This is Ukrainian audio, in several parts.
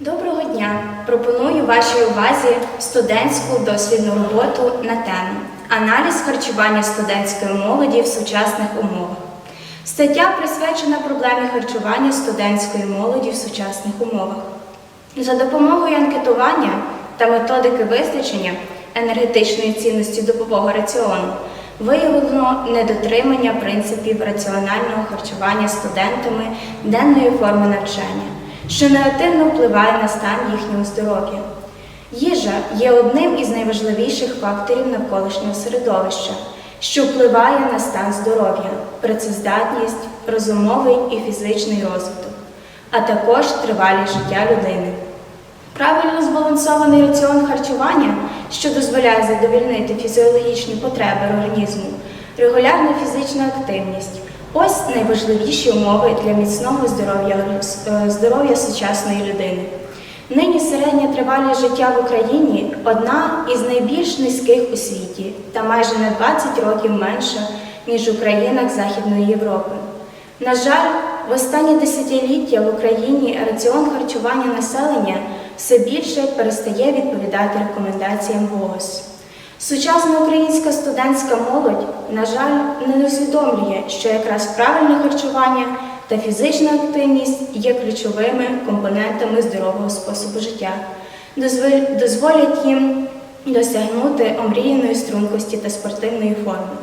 Доброго дня! Пропоную вашій увазі студентську дослідну роботу на тему Аналіз харчування студентської молоді в сучасних умовах. Стаття присвячена проблемі харчування студентської молоді в сучасних умовах. За допомогою анкетування та методики визначення енергетичної цінності добового раціону виявлено недотримання принципів раціонального харчування студентами денної форми навчання, що негативно впливає на стан їхнього здоров'я. Їжа є одним із найважливіших факторів навколишнього середовища, що впливає на стан здоров'я, працездатність, розумовий і фізичний розвиток, а також тривалість життя людини. Правильно збалансований раціон харчування, що дозволяє задовільнити фізіологічні потреби організму, регулярна фізична активність ось найважливіші умови для міцного здоров'я е, здоров'я сучасної людини. Нині середня тривалість життя в Україні одна із найбільш низьких у світі та майже на 20 років менша, ніж у країнах Західної Європи. На жаль, в останні десятиліття в Україні раціон харчування населення все більше перестає відповідати рекомендаціям ВООЗ. Сучасна українська студентська молодь, на жаль, не усвідомлює, що якраз правильне харчування та фізична активність є ключовими компонентами здорового способу життя, дозволять їм досягнути омріяної стрункості та спортивної форми.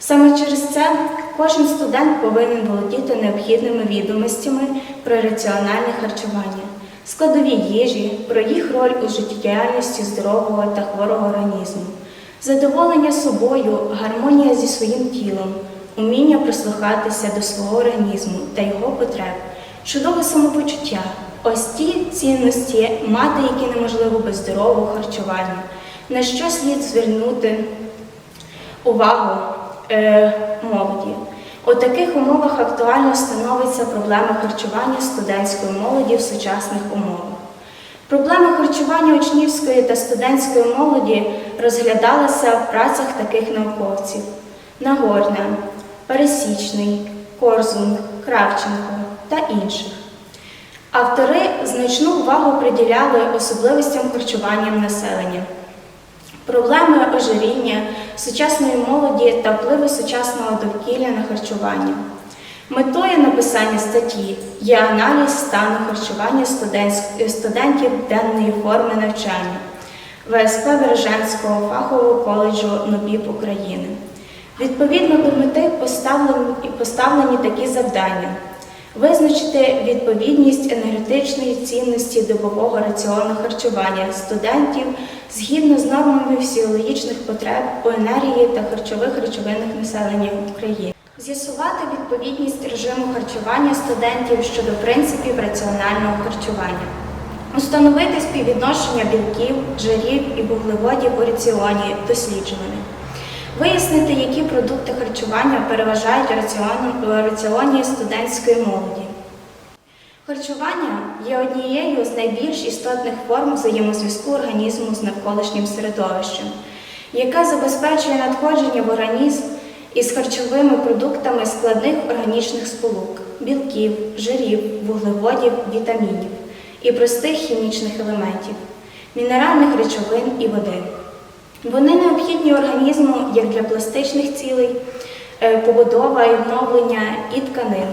Саме через це кожен студент повинен володіти необхідними відомостями про раціональне харчування, складові їжі, про їх роль у життєдіяльності здорового та хворого організму, задоволення собою, гармонія зі своїм тілом, уміння прислухатися до свого організму та його потреб, чудове самопочуття. Ось ті цінності, мати, які неможливо без здорового харчування, на що слід звернути увагу е, молоді. У таких умовах актуально становиться проблема харчування студентської молоді в сучасних умовах. Проблема харчування учнівської та студентської молоді розглядалася в працях таких науковців: Нагорна, Пересічний, Корзун, Кравченко та інших. Автори значну увагу приділяли особливостям харчування населення. Проблеми ожиріння сучасної молоді та впливи сучасного довкілля на харчування. Метою написання статті є аналіз стану харчування студентів денної форми навчання ВСП Бережанського фахового коледжу НОБІП України. Відповідно до мети поставлені, такі завдання: визначити відповідність енергетичної цінності добового раціону харчування студентів згідно з нормами фізіологічних потреб у енергії та харчових речовинах населення України. З'ясувати відповідність режиму харчування студентів щодо принципів раціонального харчування. Установити співвідношення білків, жирів і вуглеводів у раціоні досліджуваних. Вияснити, які продукти харчування переважають у раціону- раціоні студентської молоді. Харчування є однією з найбільш істотних форм взаємозв'язку організму з навколишнім середовищем, яка забезпечує надходження в організм із харчовими продуктами складних органічних сполук, білків, жирів, вуглеводів, вітамінів і простих хімічних елементів, мінеральних речовин і води. Вони необхідні організму як для пластичних цілей, е, побудова і відновлення і тканин,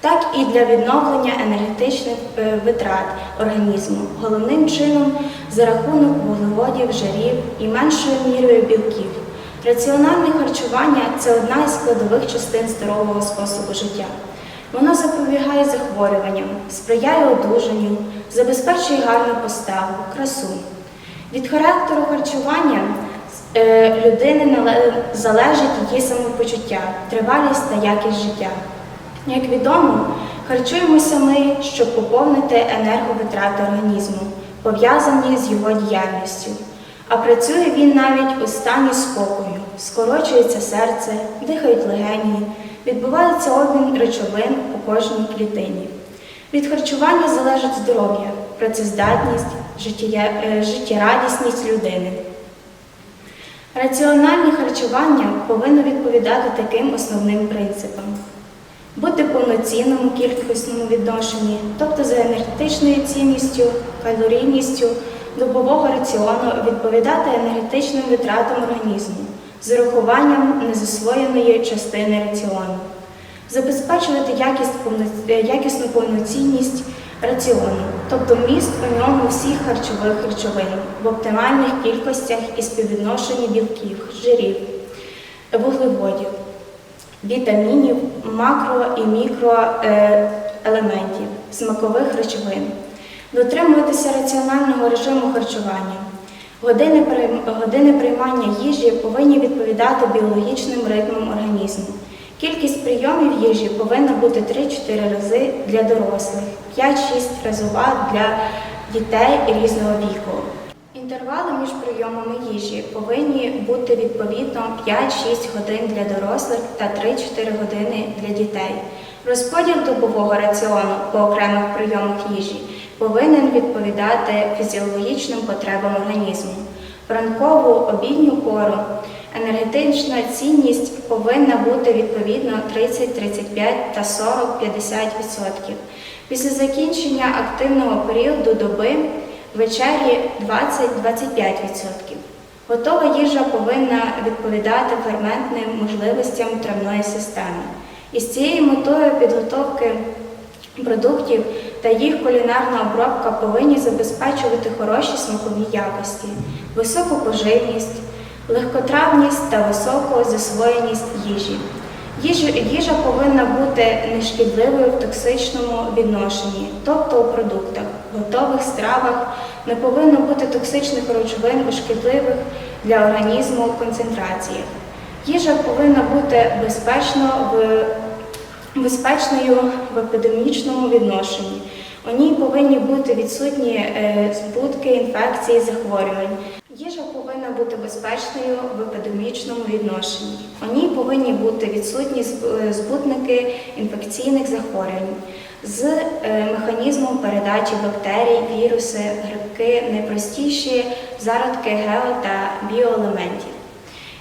так і для відновлення енергетичних е, витрат організму, головним чином за рахунок вуглеводів, жирів і меншою мірою білків. Раціональне харчування це одна із складових частин здорового способу життя. Воно запобігає захворюванням, сприяє одужанню, забезпечує гарну поставу, красу. Від характеру харчування е, людини залежить її самопочуття, тривалість та якість життя. Як відомо, харчуємося ми, щоб поповнити енерговитрати організму, пов'язані з його діяльністю. А працює він навіть у стані спокою, скорочується серце, дихають легені, відбувається обмін речовин у кожній клітині. Від харчування залежить здоров'я, працездатність, е, життєрадісність людини. Раціональне харчування повинно відповідати таким основним принципам: бути повноцінним у кількісному відношенні, тобто за енергетичною цінністю, калорійністю добового раціону відповідати енергетичним витратам організму з урахуванням незасвоєної частини раціону, забезпечувати е, якісну повноцінність раціону, тобто вміст у ньому всіх харчових речовин в оптимальних кількостях і співвідношенні білків, жирів, вуглеводів, вітамінів, макро і мікроелементів, смакових речовин, дотримуватися раціонального режиму харчування. Години, години приймання їжі повинні відповідати біологічним ритмам організму. Кількість прийомів їжі повинна бути 3-4 рази для дорослих, 5-6 разова для дітей різного віку. Інтервали між прийомами їжі повинні бути відповідно 5-6 годин для дорослих та 3-4 години для дітей. Розподіл добового раціону по окремих прийомах їжі повинен відповідати фізіологічним потребам організму. В ранкову обідню пору енергетична цінність повинна бути відповідно 30, 35 та 40, 50%. Після закінчення активного періоду доби вечері 20-25%. Готова їжа повинна відповідати ферментним можливостям травної системи. І з цією метою підготовки продуктів та їх кулінарна обробка повинні забезпечувати хороші смакові якості, високу поживність, легкотравність та високу засвоєність їжі. Їжа, їжа повинна бути нешкідливою в токсичному відношенні, тобто у продуктах, готових стравах не повинно бути токсичних речовин у шкідливих для організму концентраціях. Їжа повинна бути безпечно в безпечною в епідемічному відношенні. У ній повинні бути відсутні е, збудки інфекцій, захворювань. Їжа повинна бути безпечною в епідемічному відношенні. У ній повинні бути відсутні е, збутники інфекційних захворювань з е, механізмом передачі бактерій, віруси, грибки, найпростіші зародки гео та біоелементів.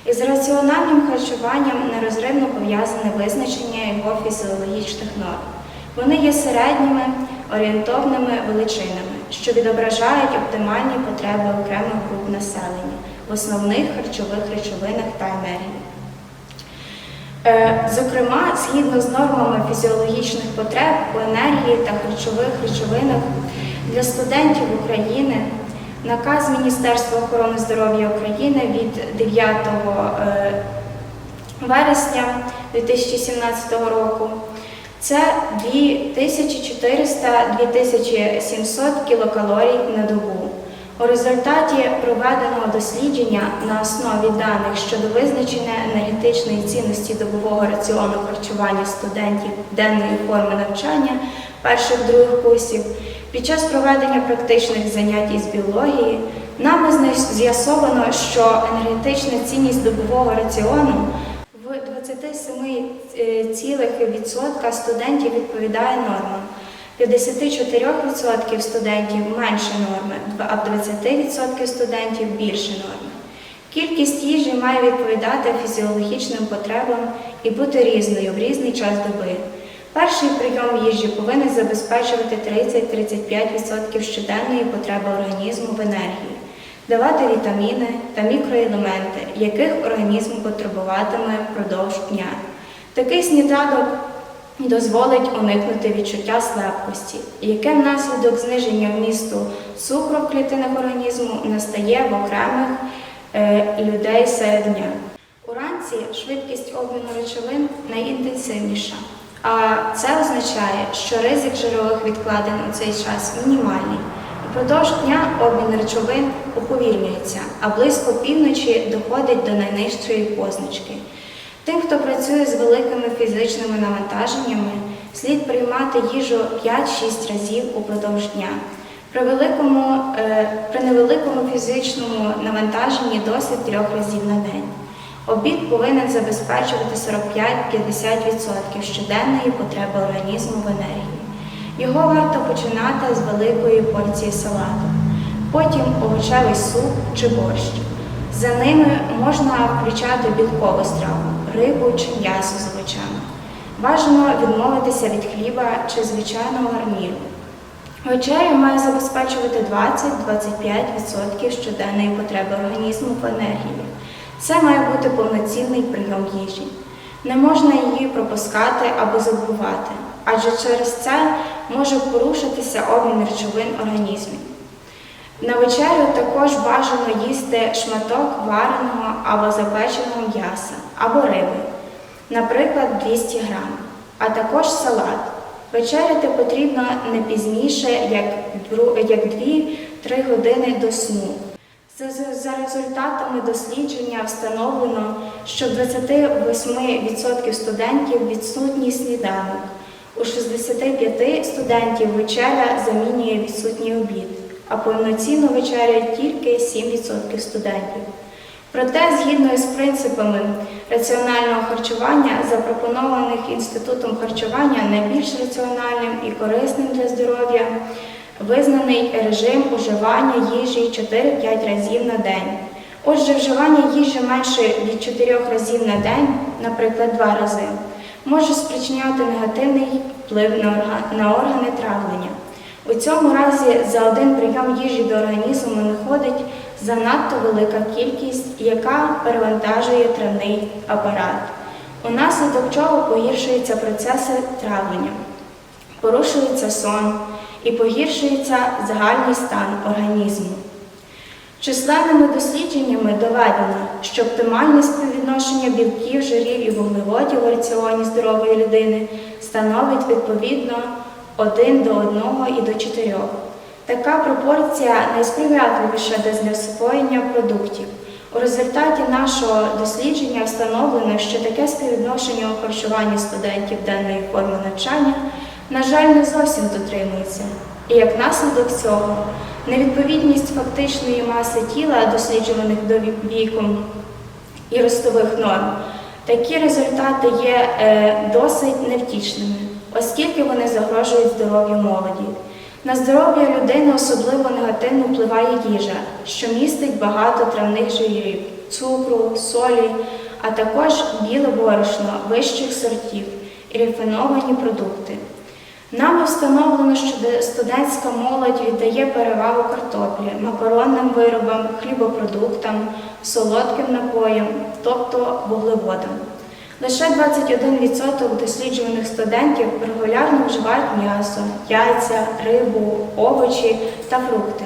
Із раціональним харчуванням нерозривно пов'язане визначення його фізіологічних норм. Вони є середніми орієнтовними величинами, що відображають оптимальні потреби окремих груп населення в основних харчових речовинах та енергії. Е, Зокрема, згідно з нормами фізіологічних потреб у енергії та харчових речовинах для студентів України наказ Міністерства охорони здоров'я України від 9 е, вересня 2017 року це 2400-2700 кілокалорій на добу. У результаті проведеного дослідження на основі даних щодо визначення енергетичної цінності добового раціону харчування студентів денної форми навчання перших-других курсів під час проведення практичних занять із біології нами з'ясовано, що енергетична цінність добового раціону в 27,% студентів відповідає нормам. 54% студентів менше норми, а в 20% студентів більше норми. Кількість їжі має відповідати фізіологічним потребам і бути різною в різний час доби. Перший прийом їжі повинен забезпечувати 30-35% щоденної потреби організму в енергії, давати вітаміни та мікроелементи, яких організм потребуватиме впродовж дня. Такий сніданок дозволить уникнути відчуття слабкості, яке внаслідок зниження вмісту цукру в клітинах організму настає в окремих е, людей серед дня. Уранці швидкість обміну речовин найінтенсивніша, а це означає, що ризик жирових відкладень у цей час мінімальний. Упродовж дня обмін речовин уповільнюється, а близько півночі доходить до найнижчої позначки. Тим, хто працює з великими фізичними навантаженнями, слід приймати їжу 5-6 разів упродовж дня. При, великому, е, при невеликому фізичному навантаженні досить трьох разів на день. Обід повинен забезпечувати 45-50% щоденної потреби організму в енергії. Його варто починати з великої порції салату, потім овочевий суп чи борщ. За ними можна включати білкову страву, рибу чи м'ясо з овочами. Відмовитися від хліба чи звичайного гарніру. Вечеря має забезпечувати 20-25% щоденної потреби організму в енергії. Це має бути повноцінний прийом їжі. Не можна її пропускати або забувати, адже через це може порушитися обмін речовин організмі. На вечерю також бажано їсти шматок вареного або запеченого м'яса або риби, наприклад, 200 грам, а також салат. Вечеряти потрібно не пізніше, як 2-3 години до сну. За, результатами дослідження встановлено, що 28% студентів відсутній сніданок, у 65 студентів вечеря замінює відсутній обід, а повноцінно вечеряють тільки 7% студентів. Проте, згідно з принципами раціонального харчування, запропонованих інститутом харчування найбільш раціональним і корисним для здоров'я, визнаний режим уживання їжі 4-5 разів на день. Отже, вживання їжі менше від 4 разів на день, наприклад, 2 рази, може спричиняти негативний вплив на, орга- на органи травлення. У цьому разі за один прийом їжі до організму надходить занадто велика кількість, яка перевантажує травний апарат, унаслідок чого погіршуються процеси травлення, порушується сон і погіршується загальний стан організму. Численними дослідженнями доведено, що оптимальне співвідношення білків, жирів і вуглеводів у раціоні здорової людини становить відповідно 1 до 1 і до 4. Така пропорція найсприятливіша для засвоєння продуктів. У результаті нашого дослідження встановлено, що таке співвідношення у харчуванні студентів даної форми навчання, на жаль, не зовсім дотримується. І як наслідок цього, невідповідність фактичної маси тіла, досліджуваних до віком і ростових норм, такі результати є е, досить невтішними, оскільки вони загрожують здоров'ю молоді. На здоров'я людини особливо негативно впливає їжа, що містить багато травних жирів, цукру, солі, а також біле борошно вищих сортів і рафіновані продукти. Нами встановлено, що студентська молодь віддає перевагу картоплі, макаронним виробам, хлібопродуктам, солодким напоям, тобто вуглеводам. Лише 21% досліджуваних студентів регулярно вживають м'ясо, яйця, рибу, овочі та фрукти.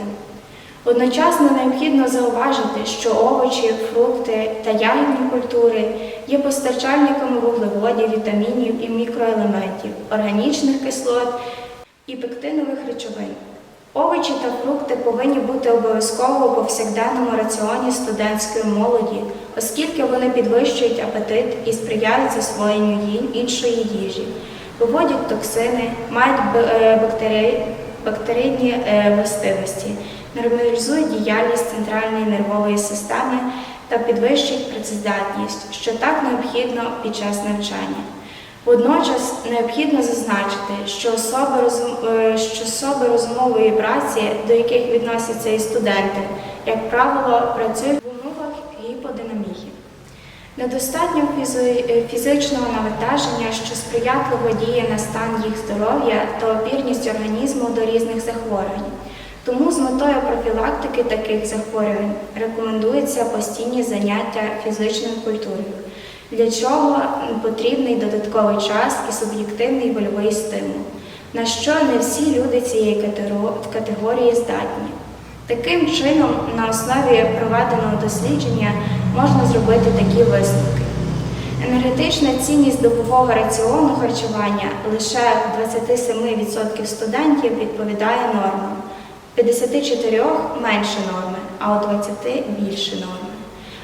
Одночасно необхідно зауважити, що овочі, фрукти та ягідні культури є постачальниками вуглеводів, вітамінів і мікроелементів, органічних кислот і пектинових речовин. Овочі та фрукти повинні бути обов'язково у повсякденному раціоні студентської молоді, оскільки вони підвищують апетит і сприяють засвоєнню іншої їжі, виводять токсини, мають е, бактеридні е, властивості, нормалізують діяльність центральної нервової системи та підвищують працездатність, що так необхідно під час навчання. Водночас необхідно зазначити, що особи, розум... е, що особи розумової праці, до яких відносяться і студенти, як правило, працюють в умовах гіподинамії. Недостатньо е, фізичного навантаження, що сприятливо діє на стан їх здоров'я та опірність організму до різних захворювань. Тому з метою профілактики таких захворювань рекомендується постійні заняття фізичною культурою, для чого потрібний додатковий час і суб'єктивний вольовий стимул, на що не всі люди цієї категорії здатні. Таким чином, на основі проведеного дослідження можна зробити такі висновки. Енергетична цінність добового раціону харчування лише в 27% студентів відповідає нормам, 54 менше норми, а у 20 більше норми.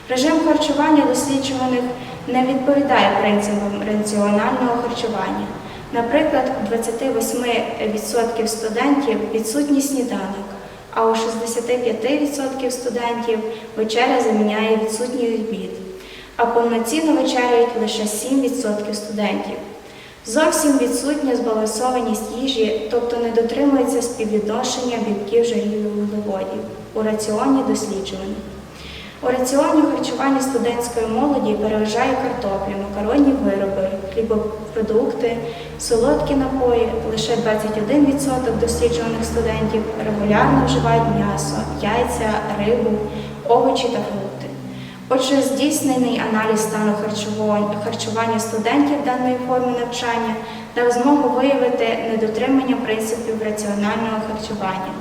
Режим харчування досліджуваних не відповідає принципам раціонального харчування. Наприклад, у 28% студентів відсутній сніданок, а у 65% студентів вечеря заміняє відсутній обід, а повноцінно вечеряють лише 7% студентів. Зовсім відсутня збалансованість їжі, тобто не дотримується співвідношення білків, жирів і вуглеводів у раціоні досліджуваних. У раціоні харчування студентської молоді переважає картоплю, макаронні вироби, хлібопродукти, солодкі напої. Лише 21% досліджуваних студентів регулярно вживають м'ясо, яйця, рибу, овочі та фрукти. Отже, здійснений аналіз стану харчування студентів даної форми навчання дав змогу виявити недотримання принципів раціонального харчування,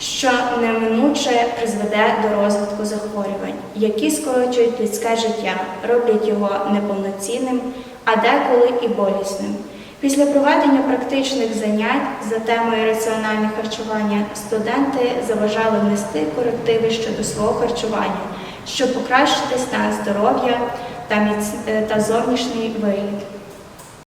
що неминуче призведе до розвитку захворювань, які скорочують людське життя, роблять його неповноцінним, а деколи і болісним. Після проведення практичних занять за темою раціональне харчування студенти заважали внести корективи щодо свого харчування, щоб покращити стан здоров'я та, е, та зовнішній вигляд.